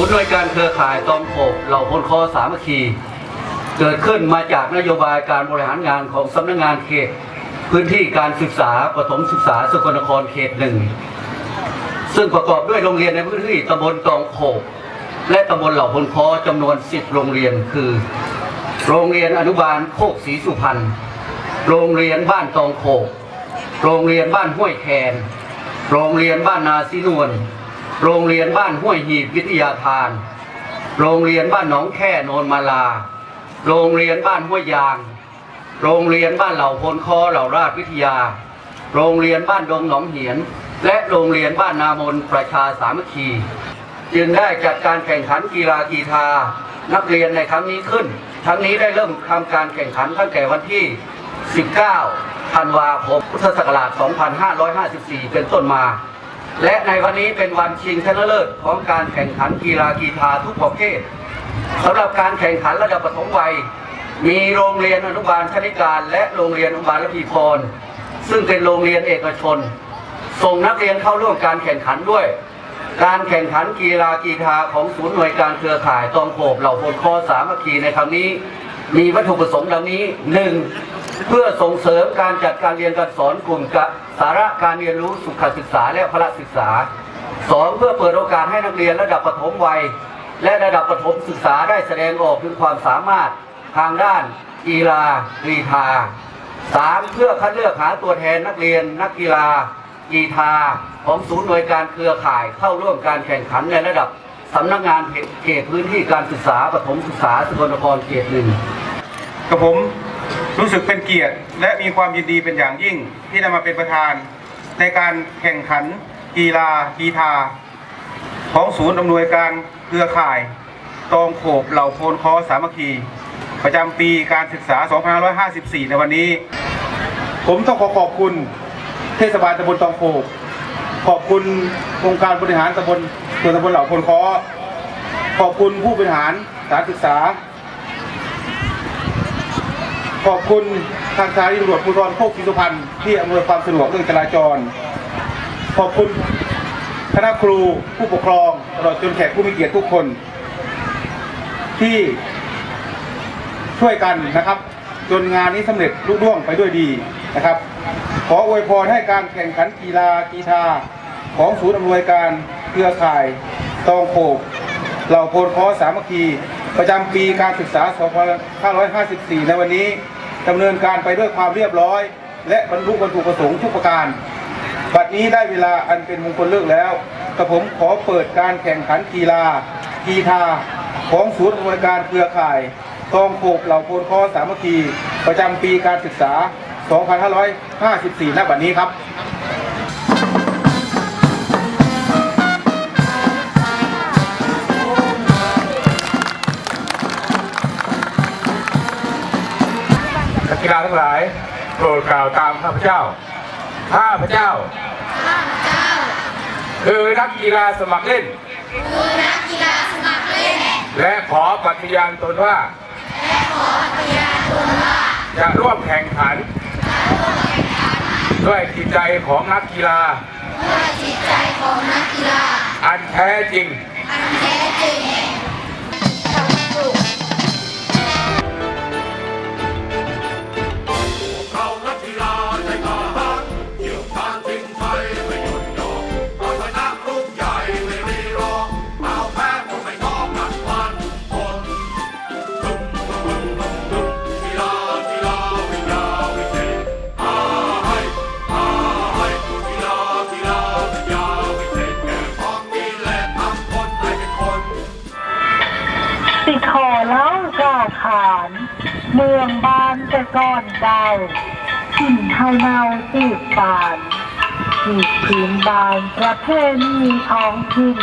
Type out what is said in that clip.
ศูนย์หน่วยการเครือข่ายตองโขบเหล่าพลคอสามัคคี เกิดขึ้นมาจากนโยบายการบริหารงานของสำนักงานเขต พื้นที่การศึกษาปฐมศึกษาสกลนครเขตหนึ่งซึ่งประกอบด้วยโรงเรียนในพื้นที่ตำบลตองโขบและตำบลเหล่าพลคอจำนวน 10 โรงเรียนคือ โรงเรียนอนุบาลโคกศรีสุพรรณโรงเรียนบ้านตองโขกโรงเรียนบ้านห้วยแคน โรงเรียนบ้านนาซีนวล โรงเรียนบ้านห้วยหีบวิทยาทาน โรงเรียนบ้านหนองแค่โนนมาลา โรงเรียนบ้านห้วยยาง โรงเรียนบ้านเหล่าพลคอเหล่าราชวิทยา โรงเรียนบ้านดงหนองเหียน และโรงเรียนบ้านนามนประชาสามัคคี จึงได้จัดการแข่งขันกีฬากีฬานักเรียนในครั้งนี้ขึ้น ทั้งนี้ได้เริ่มทำการแข่งขันตั้งแต่วันที่ 19 ธันวาคม พุทธศักราช 2554 เป็นต้นมา และในวันนี้เป็นวันชิงชนะเลิศของการแข่งขันกีฬากีฬาทุกประเภทสำหรับการแข่งขันระดับปฐมวัย มีโรงเรียนอนุบาลชนิการ และโรงเรียนอนุบาลระพีพร ซึ่งเป็นโรงเรียนเอกชน ส่งนักเรียนเข้าร่วมการแข่งขันด้วย การแข่งขันกีฬากีฬาของศูนย์หน่วยการเครือข่ายตองโขบเหล่าพลคอสามัคคีในครั้งนี้ มีวัตถุประสงค์ดังนี้หนึ่ง เพื่อส่งเสริมการจัดการเรียนการสอนกลุ่มกะสาระการเรียนรู้สุขศึกษาและพละศึกษาสองเพื่อเปิดโอกาสให้นักเรียนระดับประถมวัย และระดับประถมศึกษาได้แสดงออกถึงความสามารถทางด้านกีฬากรีฑาสามเพื่อคัดเลือกหาตัวแทนนักเรียนนักกีฬากีฬาของศูนย์หน่วยการเครือข่ายเข้าร่วมการแข่งขันในระดับสำนักงานเขตพื้นที่การศึกษาปฐมศึกษาสกลนครเขตหนึ่งกับผม รู้สึกเป็นเกียรติ และมีความยินดีเป็นอย่างยิ่ง ที่ได้มาเป็นประธาน ในการแข่งขันกีฬากีฬาของศูนย์อำนวยการเครือข่ายตองโขบเหล่าโพนคอสามัคคี ประจำปีการศึกษา 2554 ในวันนี้ ผมต้องขอขอบคุณเทศบาลตำบลตองโขบขอบคุณองค์การบริหารตำบลส่วนตำบลเหล่าโพนคอขอบคุณผู้บริหารสถานศึกษา ขอบคุณทางสถานีตำรวจภูธรโคกศรีสุพรรณที่อำนวยความสะดวกเรื่องจราจร ขอบคุณคณะครูผู้ปกครองตลอดจนแขกผู้มีเกียรติทุกคน ที่ช่วยกันนะครับ จนงานนี้สำเร็จลุล่วงไปด้วยดีนะครับ ขออวยพรให้การแข่งขันกีฬากีฬาของศูนย์อำนวยการเครือข่ายตองโขบเหล่าโพลคอสามัคคี ประจำปีการศึกษา 2554 ในวันนี้ ดำเนินการไปด้วยความเรียบร้อย และบรรลุวัตถุประสงค์ทุกประการ บัดนี้ได้เวลาอันเป็นมงคลเลิกแล้วกระผมขอเปิดการแข่งขันกีฬากีฬาของศูนย์อำนวยการเครือข่ายกองโขบเหล่าโพลคอสามัคคี ประจำปีการศึกษา 2554 ณ บัดนี้ครับ นักกีฬาทั้งหลายโปรดกล่าวตามข้าพเจ้า ข้าพเจ้า คือนักกีฬาสมัครเล่น คือนักกีฬาสมัครเล่น และขอปฏิญาณตนว่า และขอปฏิญาณตนว่า จะร่วมแข่งขัน ด้วยจิตใจของนักกีฬา ด้วยจิตใจของนักกีฬา อันแท้จริง ก้อนเดาถิ่นเฮาเนาตีบปานจีบพื้นบานประเพณีท้องถิ่น